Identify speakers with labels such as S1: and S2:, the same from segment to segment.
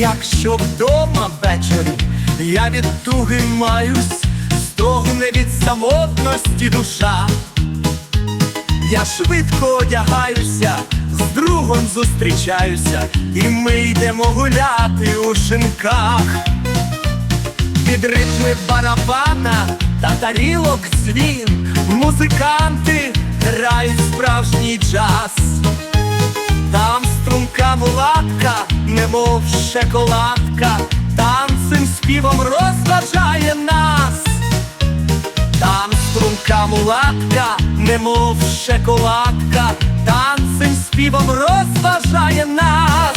S1: Якщо вдома ввечері я від туги маюсь, стогне від самотності душа. Я швидко одягаюся, з другом зустрічаюся, і ми йдемо гуляти у шинках. Під ритми барабана та тарілок дзвін Музиканти грають справжній джаз. Там струнка мулатка, немов шоколадка, танцем співом розважає нас. Там струнка мулатка, немов шоколадка, танцем співом розважає нас.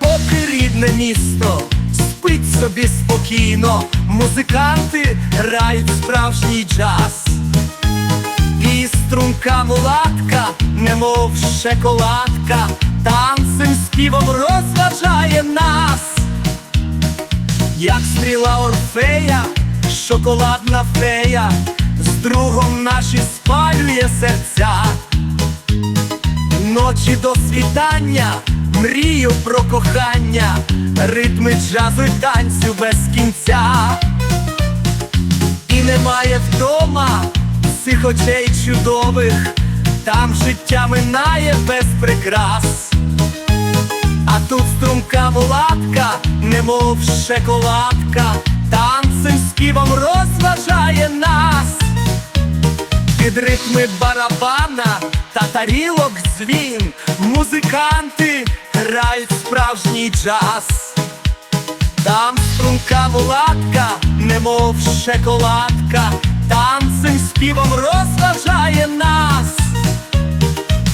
S1: Поки рідне місто спить собі спокійно, музиканти грають справжній джаз. І струнка мулатка, немов шоколадка, танцем співом розважає нас, як стріла Орфея, шоколадна фея, з другом наші спалює серця. Ночі до світання, мрію про кохання, ритми джазу й танцю без кінця. І немає вдома цих очей чудових, там життя минає без прикрас. А тут струмка мулатка, немов шоколадка, танцем співом розважає нас. Під ритми барабана та тарілок дзвін Музиканти грають справжній джаз. Там струнка мулатка, немов шоколадка Танцем співом розважає нас.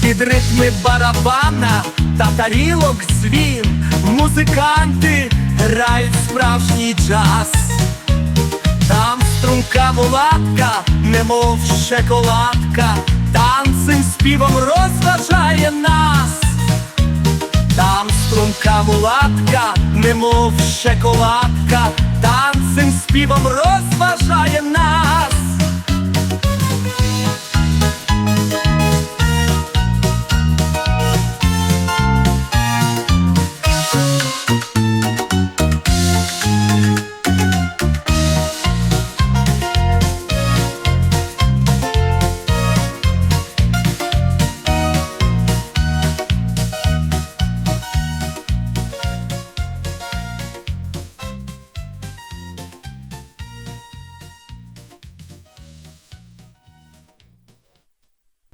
S1: Під ритми барабана та тарілок дзвін Музиканти грають справжній джаз. Там струнка мулатка, немов шоколадка, танцем співом розважає нас. Струнка немов шоколадка, танцем співом нас.